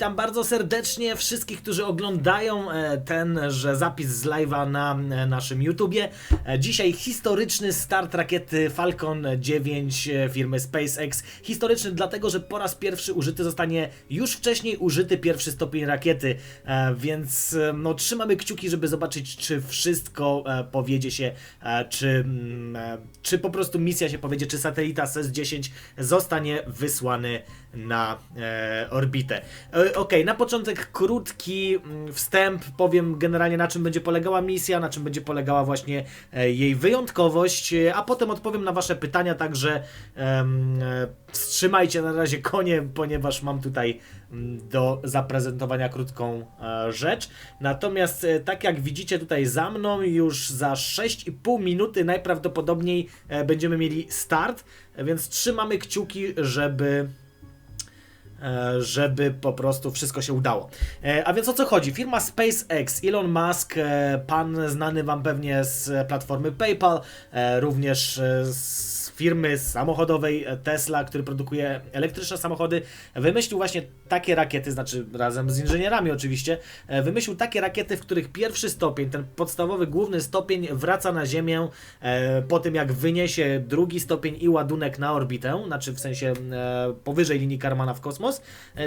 Witam bardzo serdecznie wszystkich, którzy oglądają e, tenże zapis z live'a na e, naszym YouTubie. E, Dzisiaj historyczny start rakiety Falcon 9 e, firmy SpaceX. Historyczny dlatego, że po raz pierwszy użyty zostanie już wcześniej użyty pierwszy stopień rakiety, więc no, trzymamy kciuki, żeby zobaczyć, czy wszystko powiedzie się, czy, mm, czy po prostu misja się powiedzie, czy satelita SES-10 zostanie wysłany na e, orbitę. E, Okej, na początek krótki mm, wstęp, powiem generalnie na czym będzie polegała misja, na czym będzie polegała właśnie e, jej wyjątkowość, e, a potem odpowiem na Wasze pytania, także e, wstrzymajcie na razie konie, ponieważ mam tutaj mm, do zaprezentowania krótką e, rzecz. Natomiast e, tak jak widzicie tutaj za mną, już za 6,5 minuty najprawdopodobniej e, będziemy mieli start, więc trzymamy kciuki, żeby żeby po prostu wszystko się udało. E, A więc o co chodzi? Firma SpaceX, Elon Musk, e, pan znany wam pewnie z platformy PayPal, e, również e, z firmy samochodowej e, Tesla, który produkuje elektryczne samochody, wymyślił właśnie takie rakiety, znaczy razem z inżynierami oczywiście, e, wymyślił takie rakiety, w których pierwszy stopień, ten podstawowy, główny stopień wraca na Ziemię e, po tym jak wyniesie drugi stopień i ładunek na orbitę, znaczy w sensie powyżej linii Karmana w kosmos.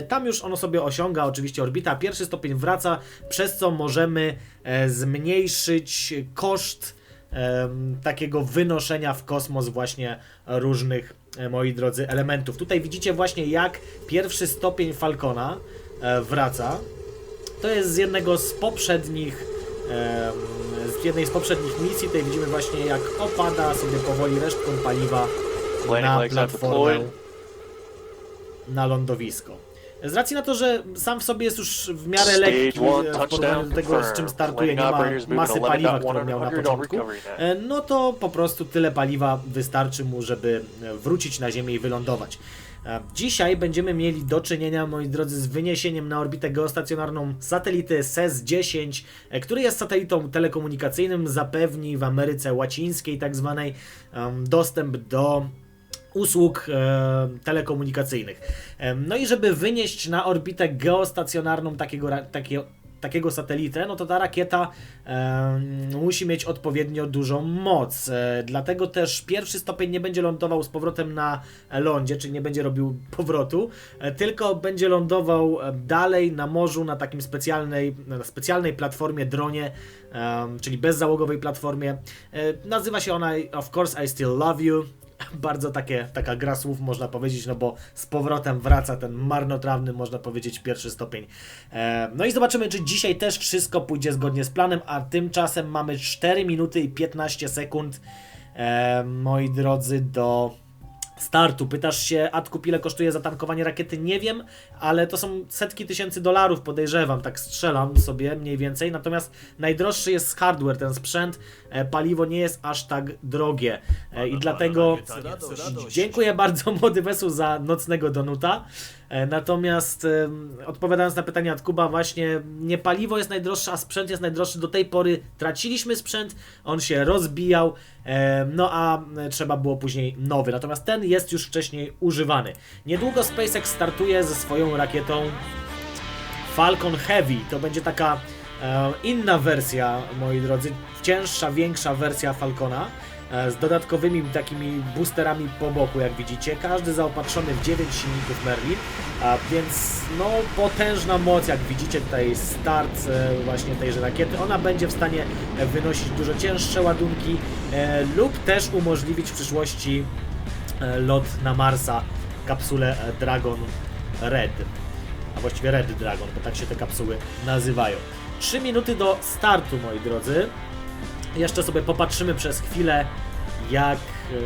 Tam już ono sobie osiąga oczywiście orbita, pierwszy stopień wraca, przez co możemy zmniejszyć koszt takiego wynoszenia w kosmos właśnie różnych, e, moi drodzy, elementów. Tutaj widzicie właśnie jak pierwszy stopień Falcona e, wraca. To jest z jednego z poprzednich z jednej z poprzednich misji. Tutaj widzimy właśnie jak opada sobie powoli resztką paliwa na platformę na lądowisko. Z racji na to, że sam w sobie jest już w miarę lekki e, w porównaniu do tego, z czym startuje, nie ma masy paliwa, które miał na początku, e, no to po prostu tyle paliwa wystarczy mu, żeby e, wrócić na Ziemię i wylądować. Dzisiaj będziemy mieli do czynienia, moi drodzy, z wyniesieniem na orbitę geostacjonarną satelity SES-10, e, który jest satelitą telekomunikacyjnym, zapewni w Ameryce Łacińskiej tak zwanej dostęp do usług e, telekomunikacyjnych. Em, no i żeby wynieść na orbitę geostacjonarną takiego, ra- takiego, satelitę, no to ta rakieta em, musi mieć odpowiednio dużą moc. E, dlatego też pierwszy stopień nie będzie lądował z powrotem na lądzie, czyli nie będzie robił powrotu, e, tylko będzie lądował e, dalej na morzu na takim specjalnej, na specjalnej platformie dronie, czyli bezzałogowej platformie. E, nazywa się ona Of Course I Still Love You bardzo takie, taka gra słów można powiedzieć, no bo z powrotem wraca ten marnotrawny, można powiedzieć, pierwszy stopień. E, no i zobaczymy, czy dzisiaj też wszystko pójdzie zgodnie z planem, a tymczasem mamy 4 minuty i 15 sekund, e, moi drodzy, do startu. Pytasz się, Atkup, ile kosztuje zatankowanie rakiety? Nie wiem, ale to są setki tysięcy dolarów, podejrzewam, tak strzelam sobie mniej więcej. Natomiast najdroższy jest hardware, ten sprzęt, paliwo nie jest aż tak drogie. E, I dlatego dziękuję bardzo Młody Wesu za nocnego donuta. E, Natomiast odpowiadając na pytanie od Kuba, właśnie nie paliwo jest najdroższe, a sprzęt jest najdroższy. Do tej pory traciliśmy sprzęt, on się rozbijał, e, no a e, trzeba było później nowy. Natomiast ten jest już wcześniej używany. Niedługo SpaceX startuje ze swoją rakietą Falcon Heavy. To będzie taka e, inna wersja, moi drodzy, cięższa, większa wersja Falcona. e, Z dodatkowymi takimi boosterami po boku, jak widzicie. Każdy zaopatrzony w 9 silników Merlin, a więc no potężna moc, jak widzicie tutaj start e, właśnie tejże rakiety. Ona będzie w stanie e, wynosić dużo cięższe ładunki e, lub też umożliwić w przyszłości e, lot na Marsa kapsule e, Dragon Red a właściwie Red Dragon, bo tak się te kapsuły nazywają. 3 minuty do startu, moi drodzy. Jeszcze sobie popatrzymy przez chwilę, jak em,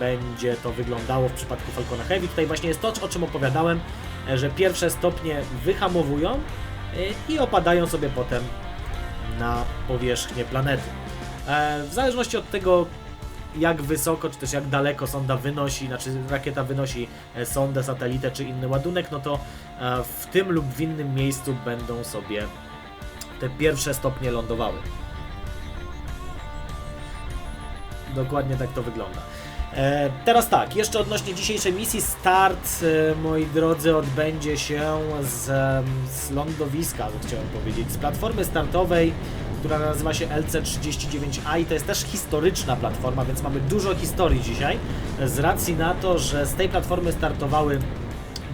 będzie to wyglądało w przypadku Falcona Heavy. Tutaj właśnie jest to, o czym opowiadałem, e, że pierwsze stopnie wyhamowują e, i opadają sobie potem na powierzchnię planety. E, W zależności od tego, jak wysoko, czy też jak daleko sonda wynosi, znaczy rakieta wynosi e, sondę, satelitę czy inny ładunek, no to e, w tym lub w innym miejscu będą sobie te pierwsze stopnie lądowały. Dokładnie tak to wygląda. E, teraz tak, jeszcze odnośnie dzisiejszej misji, start, e, moi drodzy, odbędzie się z, z lądowiska, chciałem powiedzieć, z platformy startowej, która nazywa się LC39A i to jest też historyczna platforma, więc mamy dużo historii dzisiaj, z racji na to, że z tej platformy startowały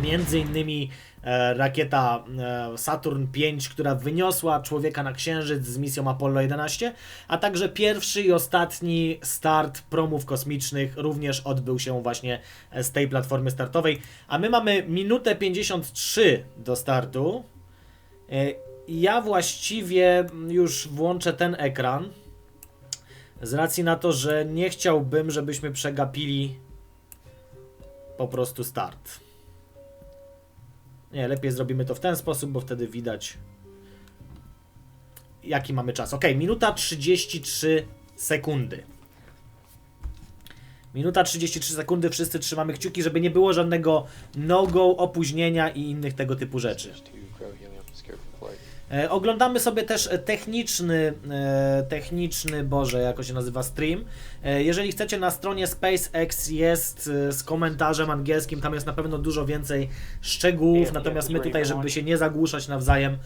między innymi E, rakieta e, Saturn V, która wyniosła człowieka na Księżyc z misją Apollo 11, a także pierwszy i ostatni start promów kosmicznych również odbył się właśnie e, z tej platformy startowej. A my mamy minutę 53 do startu. Ja właściwie już włączę ten ekran. Z racji na to, że nie chciałbym, żebyśmy przegapili po prostu start. Nie, lepiej zrobimy to w ten sposób, bo wtedy widać jaki mamy czas. Ok, minuta 33 sekundy. Minuta 33 sekundy, wszyscy trzymamy kciuki, żeby nie było żadnego no-go, opóźnienia i innych tego typu rzeczy. E, oglądamy sobie też techniczny, e, techniczny, Boże, jako się nazywa stream. E, jeżeli chcecie, na stronie SpaceX jest z komentarzem angielskim, tam jest na pewno dużo więcej szczegółów, natomiast my tutaj, żeby się nie zagłuszać nawzajem,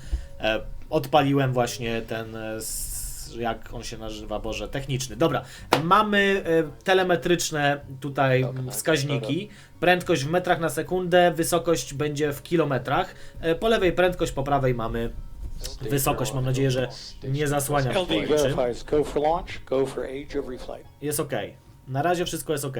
odpaliłem właśnie ten jak on się nazywa, Boże, techniczny. Dobra, mamy telemetryczne tutaj wskaźniki. Prędkość w metrach na sekundę, wysokość będzie w kilometrach. Po lewej prędkość, po prawej mamy wysokość. Mam nadzieję, że nie zasłania Jest ok. Na razie wszystko jest ok.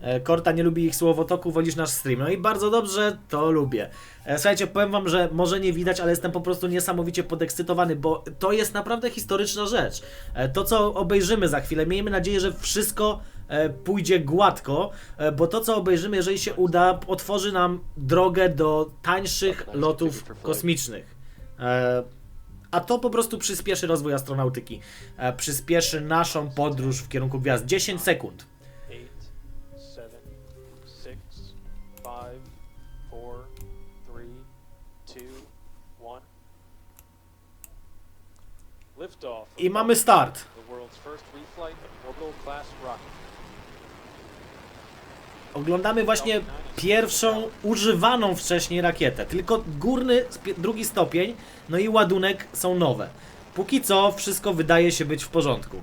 E, Korta nie lubi ich słowotoku, wolisz nasz stream. No i bardzo dobrze, to lubię. E, słuchajcie, powiem wam, że może nie widać, ale jestem po prostu niesamowicie podekscytowany, bo to jest naprawdę historyczna rzecz. E, to, co obejrzymy za chwilę, miejmy nadzieję, że wszystko pójdzie gładko, bo to, co obejrzymy, jeżeli się uda, otworzy nam drogę do tańszych lotów kosmicznych. A to po prostu przyspieszy rozwój astronautyki. Przyspieszy naszą podróż w kierunku gwiazd. 10 sekund. I mamy start. Oglądamy właśnie pierwszą używaną wcześniej rakietę. Tylko górny, drugi stopień, no i ładunek są nowe. Póki co wszystko wydaje się być w porządku.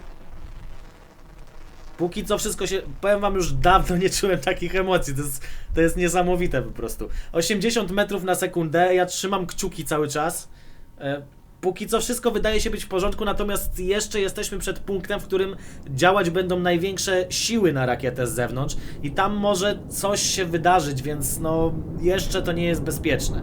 Póki co wszystko się. Powiem wam, już dawno nie czułem takich emocji. To jest, to jest niesamowite po prostu. 80 metrów na sekundę, ja trzymam kciuki cały czas. Póki co wszystko wydaje się być w porządku, natomiast jeszcze jesteśmy przed punktem, w którym działać będą największe siły na rakietę z zewnątrz i tam może coś się wydarzyć, więc no jeszcze to nie jest bezpieczne.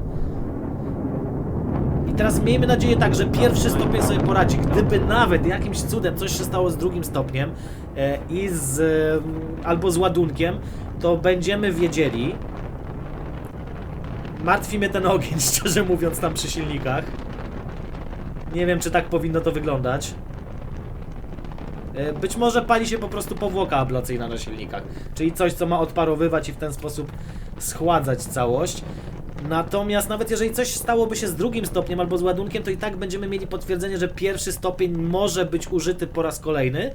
I teraz miejmy nadzieję tak, że pierwszy stopień sobie poradzi. Gdyby nawet jakimś cudem coś się stało z drugim stopniem e, i z e, albo z ładunkiem, to będziemy wiedzieli. Martwi mnie ten ogień, szczerze mówiąc, tam przy silnikach. Nie wiem, czy tak powinno to wyglądać. E, być może pali się po prostu powłoka ablacyjna na silnikach, czyli coś, co ma odparowywać i w ten sposób schładzać całość. Natomiast nawet jeżeli coś stałoby się z drugim stopniem albo z ładunkiem, to i tak będziemy mieli potwierdzenie, że pierwszy stopień może być użyty po raz kolejny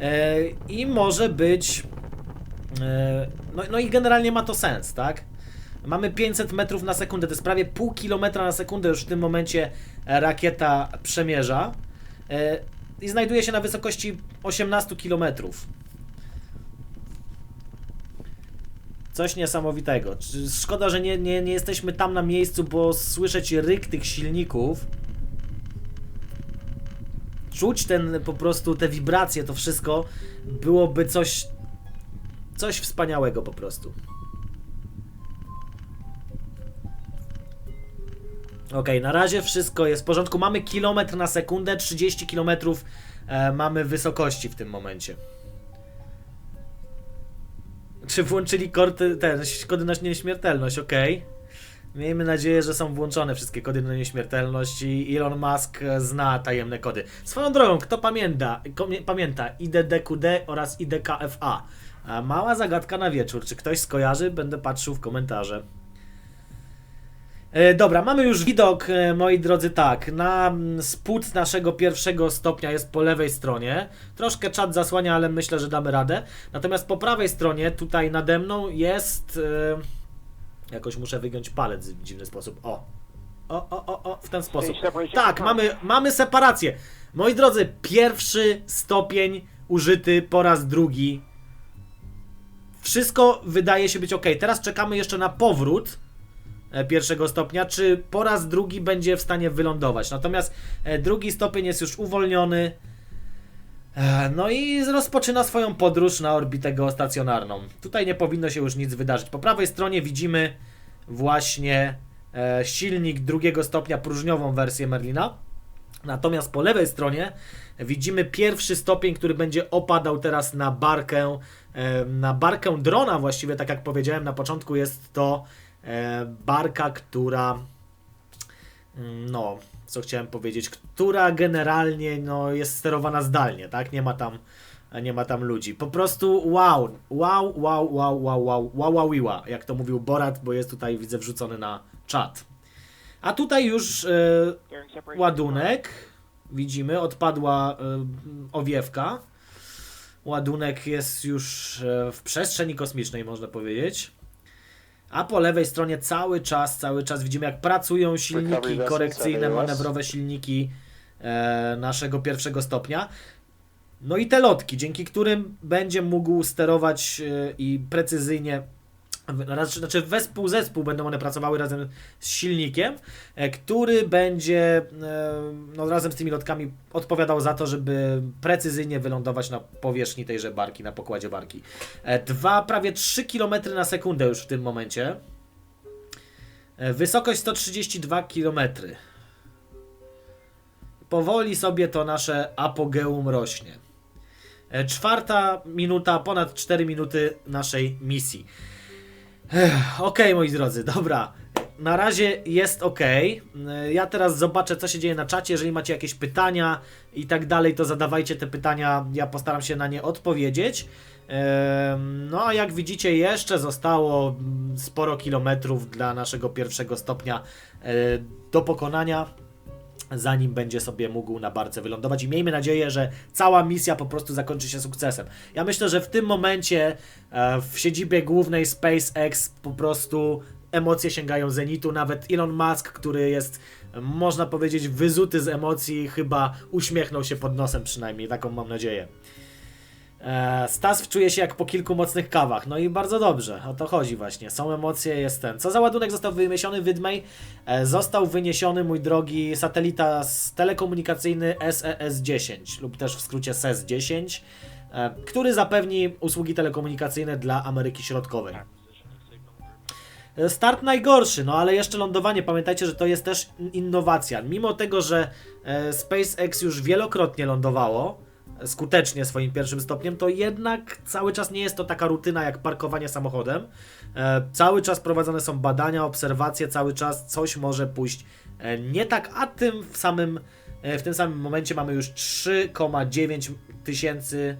e, i może być... E, no, no i generalnie ma to sens, tak? Mamy 500 metrów na sekundę, to jest prawie pół kilometra na sekundę już w tym momencie rakieta przemierza e, i znajduje się na wysokości 18 kilometrów. Coś niesamowitego. Szkoda, że nie, nie, nie jesteśmy tam na miejscu, bo słyszeć ryk tych silników. Czuć ten po prostu te wibracje, to wszystko byłoby coś coś wspaniałego po prostu. Ok, na razie wszystko jest w porządku. Mamy kilometr na sekundę, 30 kilometrów e, mamy wysokości w tym momencie. Czy włączyli korty, ten, kody na nieśmiertelność? Ok. Miejmy nadzieję, że są włączone wszystkie kody na nieśmiertelność i Elon Musk zna tajemne kody. Swoją drogą, kto pamięta, pamięta IDDQD oraz IDKFA? Mała zagadka na wieczór. Czy ktoś skojarzy? Będę patrzył w komentarze. E, dobra, mamy już widok, e, moi drodzy, tak. Na mm, spód naszego pierwszego stopnia jest po lewej stronie. Troszkę czat zasłania, ale myślę, że damy radę. Natomiast po prawej stronie, tutaj nade mną, jest. E, jakoś muszę wygiąć palec w dziwny sposób. O. O, o, o, o, w ten sposób. Tak, mamy, mamy separację. Moi drodzy, pierwszy stopień użyty po raz drugi. Wszystko wydaje się być ok. Teraz czekamy jeszcze na powrót pierwszego stopnia, czy po raz drugi będzie w stanie wylądować. Natomiast e, drugi stopień jest już uwolniony. E, No i rozpoczyna swoją podróż na orbitę geostacjonarną. Tutaj nie powinno się już nic wydarzyć. Po prawej stronie widzimy właśnie e, silnik drugiego stopnia, próżniową wersję Merlina. Natomiast po lewej stronie widzimy pierwszy stopień, który będzie opadał teraz na barkę, e, na barkę drona właściwie, tak jak powiedziałem na początku, jest to e, barka, która mm, no, co chciałem powiedzieć, która generalnie no, jest sterowana zdalnie, tak? Nie ma tam nie ma tam ludzi. Po prostu wow, wow, wow, wow, wow, wow, wow, wow, wow, jak to mówił Borat, bo jest tutaj, widzę, wrzucony na czat. A tutaj już e, ładunek, widzimy, odpadła e, owiewka. Ładunek jest już e, w przestrzeni kosmicznej, można powiedzieć. A po lewej stronie cały czas, cały czas widzimy, jak pracują silniki korekcyjne, manewrowe silniki e, naszego pierwszego stopnia. No i te lotki, dzięki którym będzie mógł sterować e, i precyzyjnie Znaczy, wespół zespół będą one pracowały razem z silnikiem, e, który będzie e, no, razem z tymi lotkami odpowiadał za to, żeby precyzyjnie wylądować na powierzchni tejże barki, na pokładzie barki. E, Dwa, prawie 3 km na sekundę już w tym momencie. Wysokość 132 km. Powoli sobie to nasze apogeum rośnie. Czwarta minuta, ponad 4 minuty naszej misji. Ech, Okej, moi drodzy, dobra. Na razie jest ok. Ja teraz zobaczę, co się dzieje na czacie. Jeżeli macie jakieś pytania i tak dalej, to zadawajcie te pytania. Ja postaram się na nie odpowiedzieć. No a jak widzicie, jeszcze zostało mm, sporo kilometrów dla naszego pierwszego stopnia e, do pokonania zanim będzie sobie mógł na barce wylądować i miejmy nadzieję, że cała misja po prostu zakończy się sukcesem. Ja myślę, że w tym momencie e, w siedzibie głównej SpaceX po prostu emocje sięgają zenitu, nawet Elon Musk, który jest można powiedzieć wyzuty z emocji, chyba uśmiechnął się pod nosem przynajmniej, taką mam nadzieję. E, Stas czuje się jak po kilku mocnych kawach. No i bardzo dobrze, o to chodzi właśnie. Są emocje, jest ten. Co za ładunek został wyniesiony Wydmej? E, Został wyniesiony, mój drogi, satelita telekomunikacyjny SES-10 lub też w skrócie SES-10, e, który zapewni usługi telekomunikacyjne dla Ameryki Środkowej. E, Start najgorszy, no ale jeszcze lądowanie. Pamiętajcie, że to jest też innowacja. Mimo tego, że e, SpaceX już wielokrotnie lądowało e, skutecznie swoim pierwszym stopniem, to jednak cały czas nie jest to taka rutyna jak parkowanie samochodem. E, Cały czas prowadzone są badania, obserwacje, cały czas coś może pójść e, nie tak, a tym w samym e, w tym samym momencie mamy już 3,9 tysięcy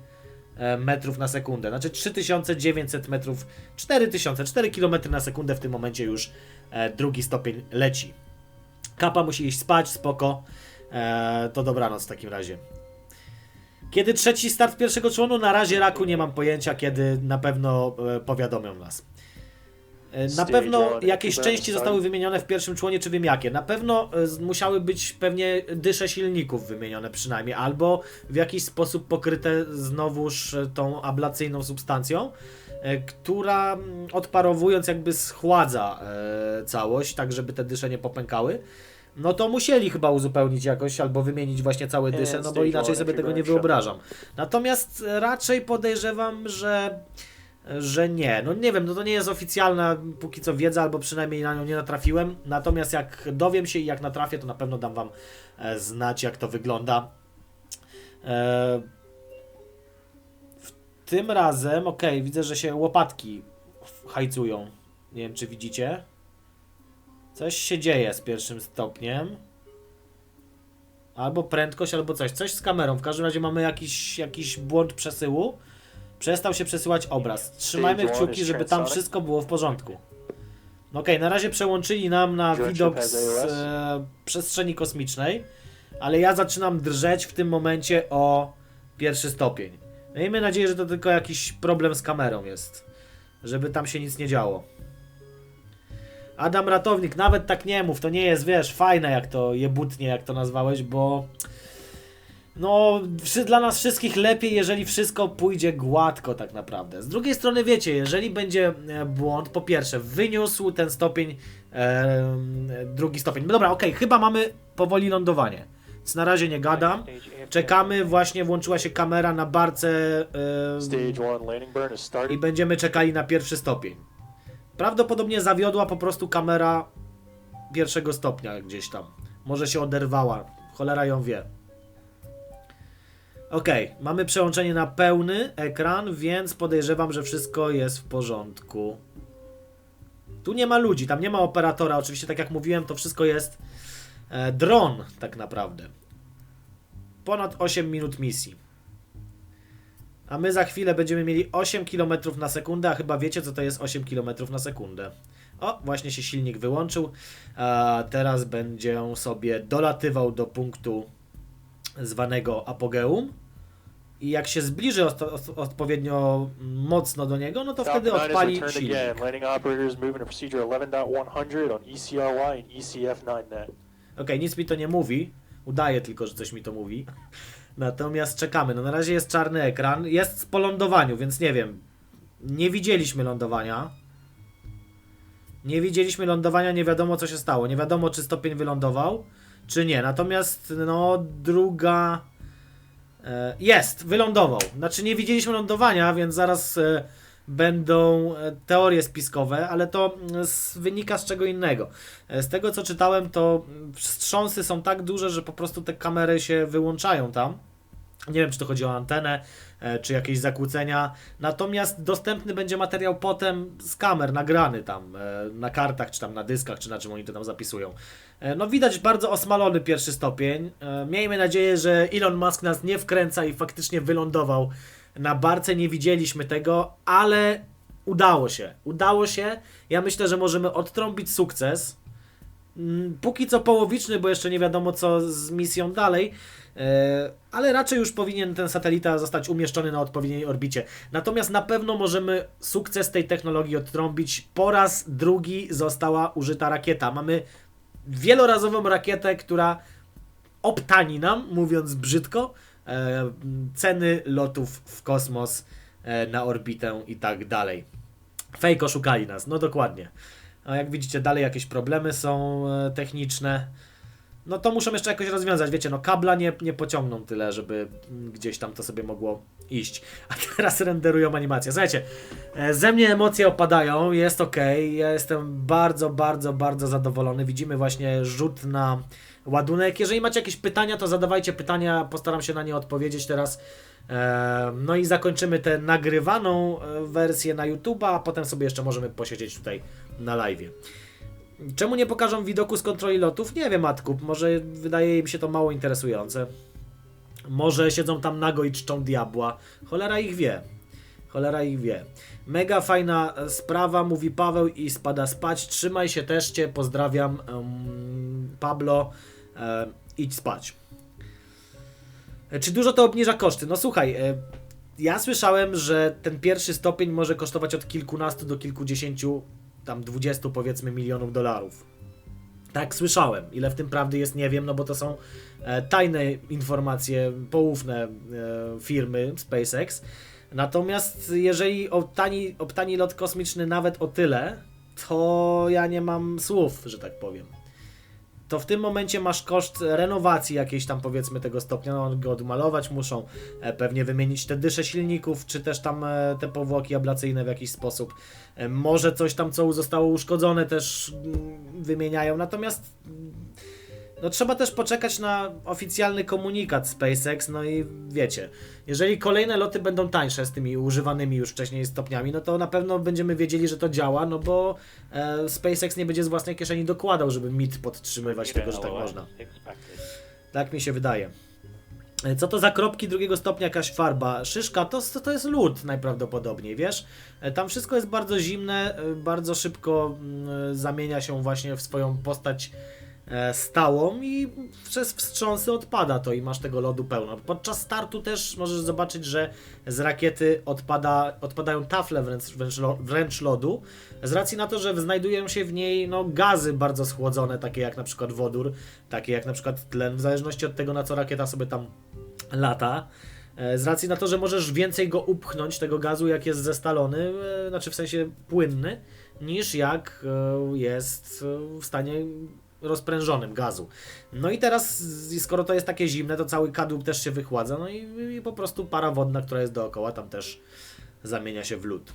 metrów na sekundę. Znaczy 3900 metrów, 4000, 4 km na sekundę w tym momencie już drugi stopień leci. Kapa musi iść spać, spoko. To dobranoc w takim razie. Kiedy trzeci start pierwszego członu? Na razie raku nie mam pojęcia, kiedy na pewno e, powiadomią nas. E, Na pewno jakieś części zostały wymienione w pierwszym członie, czy wiem jakie. Na pewno e, musiały być pewnie dysze silników wymienione przynajmniej, albo w jakiś sposób pokryte znowuż tą ablacyjną substancją, która odparowując jakby schładza całość, tak żeby te dysze nie popękały. No to musieli chyba uzupełnić jakoś albo wymienić właśnie całe dysze, no bo inaczej sobie tego nie wyobrażam. Natomiast raczej podejrzewam, że że nie. No nie wiem, no to nie jest oficjalna póki co wiedza, albo przynajmniej na nią nie natrafiłem. Natomiast jak dowiem się i jak natrafię, to na pewno dam wam e, znać, jak to wygląda. E, w tym razem, okej, widzę, że się łopatki hajcują. Nie wiem, czy widzicie. Coś się dzieje z pierwszym stopniem. Albo prędkość, albo coś. Coś z kamerą. W każdym razie mamy jakiś, jakiś błąd przesyłu. Przestał się przesyłać obraz. Trzymajmy kciuki, żeby tam wszystko było w porządku. Okej, na razie przełączyli nam na widok z e, przestrzeni kosmicznej, ale ja zaczynam drżeć w tym momencie o pierwszy stopień. Miejmy nadzieję, że to tylko jakiś problem z kamerą jest, żeby tam się nic nie działo. Adam Ratownik, nawet tak nie mów, to nie jest, wiesz, fajne jak to jebutnie, jak to nazwałeś, bo no, dla nas wszystkich lepiej, jeżeli wszystko pójdzie gładko tak naprawdę. Z drugiej strony wiecie, jeżeli będzie e, błąd, po pierwsze, wyniósł ten stopień, e, drugi stopień. No dobra, okej, chyba mamy powoli lądowanie. Więc na razie nie gadam. Czekamy, właśnie włączyła się kamera na barce e, i będziemy czekali na pierwszy stopień. Prawdopodobnie zawiodła po prostu kamera pierwszego stopnia gdzieś tam. Może się oderwała. Cholera ją wie. Ok, mamy przełączenie na pełny ekran, więc podejrzewam, że wszystko jest w porządku. Tu nie ma ludzi, tam nie ma operatora. Oczywiście, tak jak mówiłem, to wszystko jest e, dron, tak naprawdę. Ponad 8 minut misji. A my za chwilę będziemy mieli 8 km na sekundę, a chyba wiecie, co to jest 8 km na sekundę. O, właśnie się silnik wyłączył. A teraz będzie sobie dolatywał do punktu zwanego apogeum. I jak się zbliży od, od, odpowiednio mocno do niego, no to wtedy Falcon 9 is odpali silnik. again. Landing operators moving to procedure 11.100 on E and ECF9net. Okej, nic mi to nie mówi. Udaje tylko, że coś mi to mówi. Natomiast czekamy. No na razie jest czarny ekran. Jest po lądowaniu, więc nie wiem. Nie widzieliśmy lądowania. Nie widzieliśmy lądowania, nie wiadomo co się stało. Nie wiadomo, czy stopień wylądował, czy nie. Natomiast, no, druga. e, Jest, wylądował. Znaczy, nie widzieliśmy lądowania, więc zaraz e, będą e, teorie spiskowe, ale to mm, z, wynika z czego innego. E, Z tego co czytałem, to mm, wstrząsy są tak duże, że po prostu te kamery się wyłączają tam. Nie wiem, czy to chodzi o antenę, e, czy jakieś zakłócenia. Natomiast dostępny będzie materiał potem z kamer, nagrany tam, na kartach, czy tam na dyskach, czy na czym oni to tam zapisują. No widać bardzo osmalony pierwszy stopień. Miejmy nadzieję, że Elon Musk nas nie wkręca i faktycznie wylądował na barce. Nie widzieliśmy tego, ale udało się. Udało się. Ja myślę, że możemy odtrąbić sukces. Mm, Póki co połowiczny, bo jeszcze nie wiadomo co z misją dalej, e, ale raczej już powinien ten satelita zostać umieszczony na odpowiedniej orbicie. Natomiast na pewno możemy sukces tej technologii odtrąbić. Po raz drugi została użyta rakieta. Mamy wielorazową rakietę, która obtani nam, mówiąc brzydko, ceny lotów w kosmos, e, na orbitę i tak dalej. Fake oszukali nas, no dokładnie. A jak widzicie, dalej jakieś problemy są e, techniczne. No to muszą jeszcze jakoś rozwiązać. Wiecie, no kabla nie, nie pociągną tyle, żeby mm, gdzieś tam to sobie mogło iść. A teraz renderują animację. Słuchajcie, e, ze mnie emocje opadają, jest ok. Ja jestem bardzo, bardzo, bardzo zadowolony. Widzimy właśnie rzut na ładunek. Jeżeli macie jakieś pytania, to zadawajcie pytania, postaram się na nie odpowiedzieć teraz. No i zakończymy tę nagrywaną e, wersję na YouTube'a, a potem sobie jeszcze możemy posiedzieć tutaj na live. Czemu nie pokażą widoku z kontroli lotów? Nie wiem, Matkup. Może wydaje im się to mało interesujące. Może siedzą tam nago i czczą diabła. Cholera ich wie. Cholera ich wie. Mega fajna e, sprawa, mówi Paweł i spada spać. Trzymaj się też cię, pozdrawiam. em, Pablo, e, idź spać. E, Czy dużo to obniża koszty? No słuchaj, e, ja słyszałem, że ten pierwszy stopień może kosztować od kilkunastu do kilkudziesięciu, tam dwudziestu powiedzmy milionów dolarów. Tak słyszałem. Ile w tym prawdy jest, nie wiem, no bo to są e, tajne informacje, poufne e, firmy SpaceX. Natomiast jeżeli obtani, obtani lot kosmiczny nawet o tyle, to ja nie mam słów, że tak powiem to w tym momencie masz koszt renowacji jakiejś tam powiedzmy tego stopnia, no, go odmalować muszą, e, pewnie wymienić te dysze silników, czy też tam e, te powłoki ablacyjne w jakiś sposób. E, Może coś tam, co zostało uszkodzone też mm, wymieniają, natomiast no trzeba też poczekać na oficjalny komunikat SpaceX, no i wiecie, jeżeli kolejne loty będą tańsze z tymi używanymi już wcześniej stopniami, no to na pewno będziemy wiedzieli, że to działa, no bo e, SpaceX nie będzie z własnej kieszeni dokładał, żeby mit podtrzymywać tego, że tak można. Tak mi się wydaje. Co to za kropki drugiego stopnia, jakaś farba? Szyszka to, to jest lód najprawdopodobniej, wiesz? E, Tam wszystko jest bardzo zimne, e, bardzo szybko mm, zamienia się właśnie w swoją postać e, stałą i przez wstrząsy odpada to i masz tego lodu pełno. Podczas startu też możesz zobaczyć, że z rakiety odpada, odpadają tafle wręcz, wręcz, wręcz lodu, z racji na to, że znajdują się w niej no, gazy bardzo schłodzone, takie jak na przykład wodór, takie jak na przykład tlen, w zależności od tego na co rakieta sobie tam lata. E, Z racji na to, że możesz więcej go upchnąć, tego gazu, jak jest zestalony, e, znaczy w sensie płynny, niż jak e, jest e, w stanie rozprężonym gazu. No i teraz, skoro to jest takie zimne, to cały kadłub też się wychładza, no i, i po prostu para wodna, która jest dookoła, tam też zamienia się w lód.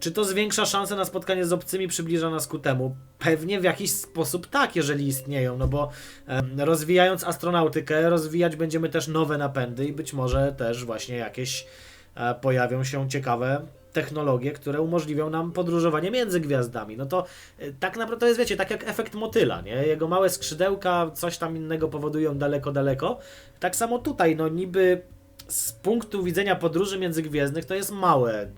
Czy to zwiększa szanse na spotkanie z obcymi, przybliża nas ku temu? Pewnie w jakiś sposób tak, jeżeli istnieją, no bo em, rozwijając astronautykę, rozwijać będziemy też nowe napędy i być może też właśnie jakieś e, pojawią się ciekawe technologie, które umożliwią nam podróżowanie między gwiazdami. No to e, tak naprawdę to jest, wiecie, tak jak efekt motyla, nie? Jego małe skrzydełka coś tam innego powodują daleko, daleko. Tak samo tutaj, no niby z punktu widzenia podróży międzygwiezdnych to jest małe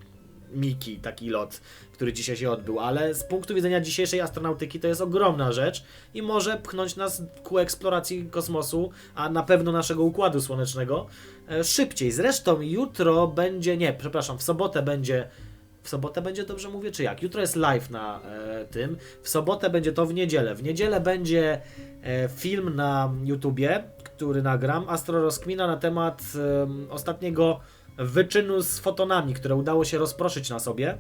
Miki, taki lot, który dzisiaj się odbył, ale z punktu widzenia dzisiejszej astronautyki to jest ogromna rzecz i może pchnąć nas ku eksploracji kosmosu, a na pewno naszego układu słonecznego e, szybciej. Zresztą jutro będzie, nie, przepraszam, w sobotę będzie w sobotę będzie dobrze mówię, czy jak? Jutro jest live na e, tym. W sobotę będzie to w niedzielę. W niedzielę będzie e, film na YouTubie, który nagram. Astro rozkmina na temat em, ostatniego wyczynu z fotonami, które udało się rozproszyć na sobie,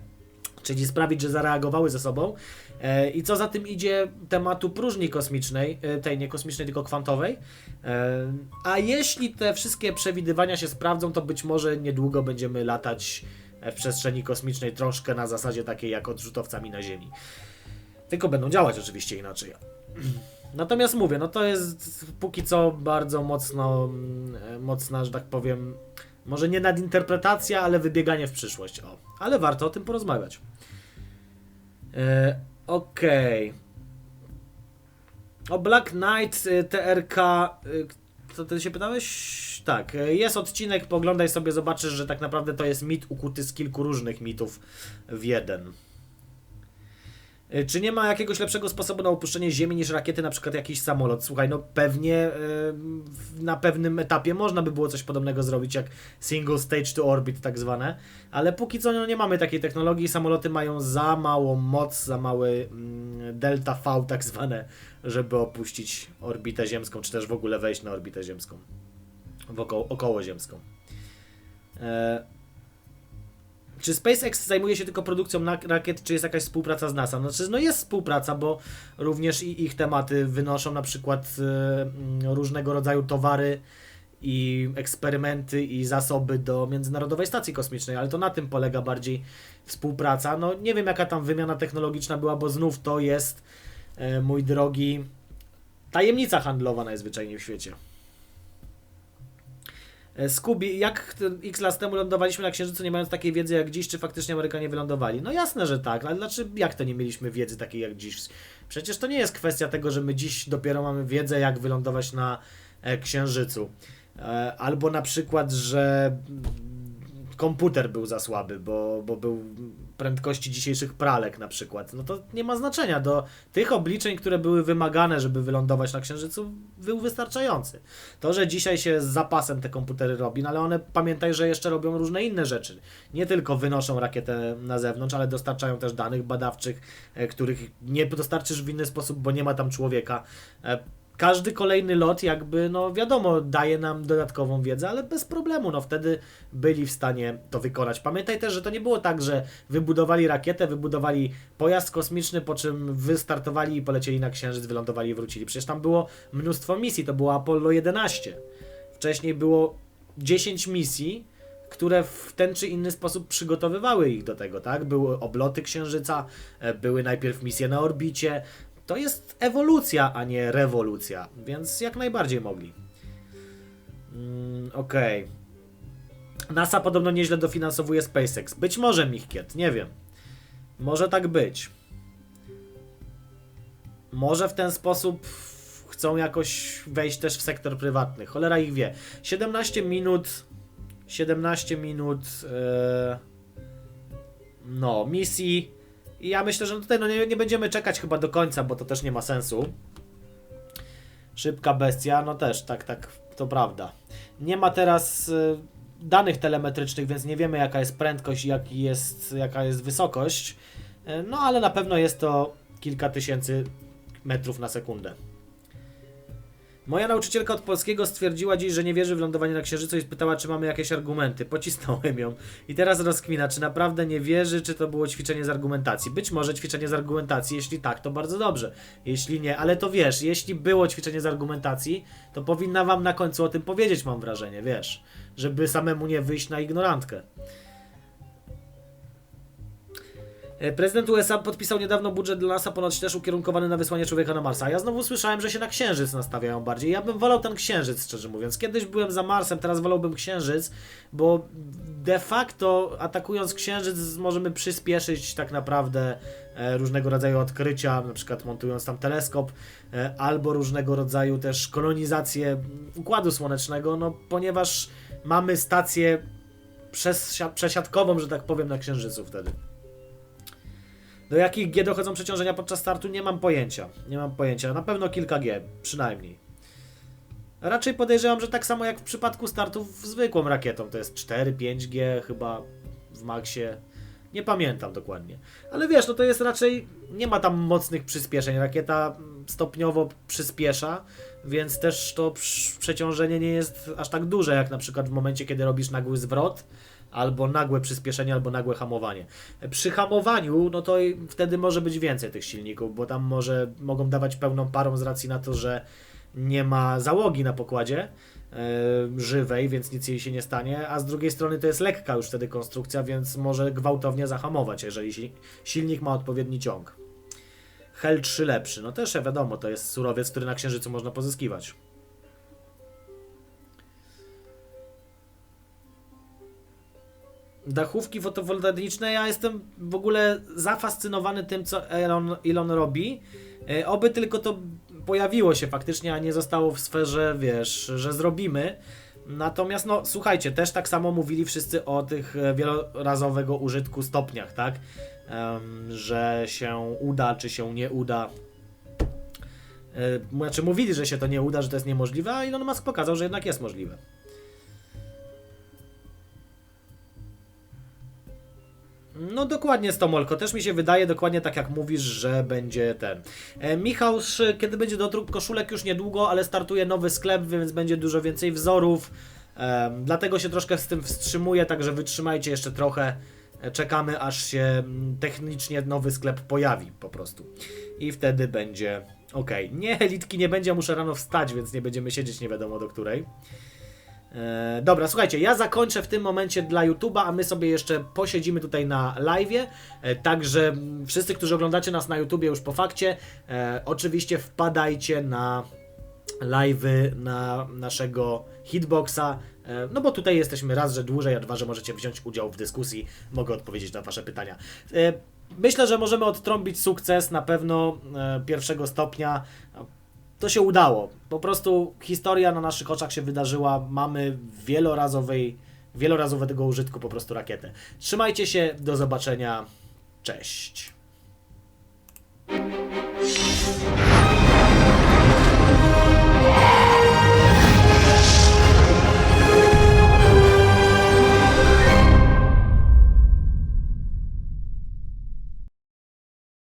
czyli sprawić, że zareagowały ze sobą. E, I co za tym idzie tematu próżni kosmicznej, e, tej nie kosmicznej, tylko kwantowej. E, A jeśli te wszystkie przewidywania się sprawdzą, to być może niedługo będziemy latać w przestrzeni kosmicznej troszkę na zasadzie takiej jak odrzutowcami na Ziemi. Tylko będą działać oczywiście inaczej. Natomiast mówię, no to jest póki co bardzo mocno, mm, mocna, że tak powiem, może nie nadinterpretacja, ale wybieganie w przyszłość. O, ale warto o tym porozmawiać. E, Okej. O Black Knight y, TRK. y, Co ty się pytałeś? Tak, y, jest odcinek, poglądaj sobie, zobaczysz, że tak naprawdę to jest mit ukuty z kilku różnych mitów w jeden. Y, Czy nie ma jakiegoś lepszego sposobu na opuszczenie Ziemi niż rakiety, na przykład jakiś samolot? Słuchaj, no pewnie w- na pewnym etapie można by było coś podobnego zrobić, jak single stage to orbit tak zwane, ale póki co no, nie mamy takiej technologii, samoloty mają za małą moc, za mały mm, delta V tak zwane, żeby opuścić orbitę ziemską, czy też w ogóle wejść na orbitę ziemską, wokoło, okołoziemską. E, czy SpaceX zajmuje się tylko produkcją rakiet, czy jest jakaś współpraca z NASA? Znaczy, no jest współpraca, bo również i ich tematy wynoszą na przykład mm, różnego rodzaju towary i eksperymenty i zasoby do Międzynarodowej Stacji Kosmicznej, ale to na tym polega bardziej współpraca. No nie wiem jaka tam wymiana technologiczna była, bo znów to jest, e, mój drogi, tajemnica handlowa najzwyczajniej w świecie. E, Skubi, jak x lat temu lądowaliśmy na Księżycu, nie mając takiej wiedzy jak dziś, czy faktycznie Amerykanie wylądowali? No jasne, że tak, ale dlaczego, jak to nie mieliśmy wiedzy takiej jak dziś? Przecież to nie jest kwestia tego, że my dziś dopiero mamy wiedzę, jak wylądować na e, Księżycu. E, Albo na przykład, że komputer był za słaby, bo, bo był prędkości dzisiejszych pralek na przykład. No to nie ma znaczenia. Do tych obliczeń, które były wymagane, żeby wylądować na Księżycu, był wystarczający. To, że dzisiaj się z zapasem te komputery robi, no ale one pamiętaj, że jeszcze robią różne inne rzeczy. Nie tylko wynoszą rakietę na zewnątrz, ale dostarczają też danych badawczych, e, których nie dostarczysz w inny sposób, bo nie ma tam człowieka. Każdy kolejny lot, jakby, no wiadomo, daje nam dodatkową wiedzę, ale bez problemu, no wtedy byli w stanie to wykonać. Pamiętaj też, że to nie było tak, że wybudowali rakietę, wybudowali pojazd kosmiczny, po czym wystartowali i polecieli na Księżyc, wylądowali i wrócili. Przecież tam było mnóstwo misji, to było Apollo 11. Wcześniej było 10 misji, które w ten czy inny sposób przygotowywały ich do tego, tak? Były obloty Księżyca, e, były najpierw misje na orbicie. To jest ewolucja, a nie rewolucja, więc jak najbardziej mogli. Mm, Okej. NASA podobno nieźle dofinansowuje SpaceX. Być może, Michkiet, nie wiem. Może tak być. Może w ten sposób chcą jakoś wejść też w sektor prywatny. Cholera ich wie. 17 minut. 17 minut. E, no, misji. I ja myślę, że tutaj no nie, nie będziemy czekać chyba do końca, bo to też nie ma sensu. Szybka bestia, no też, tak, tak, to prawda. Nie ma teraz y, danych telemetrycznych, więc nie wiemy jaka jest prędkość i jaki jest, jaka jest wysokość. Y, no ale na pewno jest to kilka tysięcy metrów na sekundę. Moja nauczycielka od polskiego stwierdziła dziś, że nie wierzy w lądowanie na Księżycu i spytała, czy mamy jakieś argumenty. Pocisnąłem ją. I teraz rozkmina, czy naprawdę nie wierzy, czy to było ćwiczenie z argumentacji. Być może ćwiczenie z argumentacji, jeśli tak, to bardzo dobrze. Jeśli nie, ale to wiesz, jeśli było ćwiczenie z argumentacji, to powinna wam na końcu o tym powiedzieć, mam wrażenie, wiesz. Żeby samemu nie wyjść na ignorantkę. Prezydent USA podpisał niedawno budżet dla NASA, ponoć też ukierunkowany na wysłanie człowieka na Marsa. A ja znowu słyszałem, że się na Księżyc nastawiają bardziej. Ja bym wolał ten Księżyc, szczerze mówiąc. Kiedyś byłem za Marsem, teraz wolałbym Księżyc, bo de facto atakując Księżyc możemy przyspieszyć tak naprawdę e, różnego rodzaju odkrycia, na przykład montując tam teleskop, e, albo różnego rodzaju też kolonizację Układu Słonecznego, no ponieważ mamy stację przesiad- przesiadkową, że tak powiem, na Księżycu wtedy. Do jakich G dochodzą przeciążenia podczas startu? Nie mam pojęcia. Nie mam pojęcia. Na pewno kilka G, przynajmniej. Raczej podejrzewam, że tak samo jak w przypadku startów zwykłą rakietą. To jest 4-5G chyba w maksie. Nie pamiętam dokładnie. Ale wiesz, no to jest raczej. Nie ma tam mocnych przyspieszeń. Rakieta stopniowo przyspiesza, więc też to przeciążenie nie jest aż tak duże, jak na przykład w momencie, kiedy robisz nagły zwrot albo nagłe przyspieszenie, albo nagłe hamowanie. Przy hamowaniu, no to wtedy może być więcej tych silników, bo tam może mogą dawać pełną parą z racji na to, że nie ma załogi na pokładzie e, żywej, więc nic jej się nie stanie, a z drugiej strony to jest lekka już wtedy konstrukcja, więc może gwałtownie zahamować, jeżeli si- silnik ma odpowiedni ciąg. Hel 3 lepszy, no też wiadomo, to jest surowiec, który na Księżycu można pozyskiwać. Dachówki fotowoltaiczne, ja jestem w ogóle zafascynowany tym, co Elon, Elon robi. E, Oby tylko to pojawiło się faktycznie, a nie zostało w sferze, wiesz, że zrobimy. Natomiast, no, słuchajcie, też tak samo mówili wszyscy o tych e, wielorazowego użytku stopniach, tak? Że się uda, czy się nie uda. E, Znaczy, mówili, że się to nie uda, że to jest niemożliwe, a Elon Musk pokazał, że jednak jest możliwe. No dokładnie, Stomolko. Też mi się wydaje dokładnie tak jak mówisz, że będzie ten. E, Michał, kiedy będzie do koszulek już niedługo, ale startuje nowy sklep, więc będzie dużo więcej wzorów. Em, dlatego się troszkę z tym wstrzymuję, także wytrzymajcie jeszcze trochę. E, Czekamy aż się technicznie nowy sklep pojawi po prostu. I wtedy będzie ok. Nie, elitki nie będzie, muszę rano wstać, więc nie będziemy siedzieć nie wiadomo do której. E, dobra, słuchajcie, ja zakończę w tym momencie dla YouTube'a, a my sobie jeszcze posiedzimy tutaj na live'ie. E, także wszyscy, którzy oglądacie nas na YouTubie już po fakcie, e, oczywiście wpadajcie na live'y na naszego hitboxa. E, no bo tutaj jesteśmy raz, że dłużej, a dwa, że możecie wziąć udział w dyskusji. Mogę odpowiedzieć na Wasze pytania. E, myślę, że możemy odtrąbić sukces na pewno pierwszego stopnia to się udało. Po prostu historia na naszych oczach się wydarzyła. Mamy wielorazowej, wielorazowego użytku po prostu rakietę. Trzymajcie się, do zobaczenia. Cześć.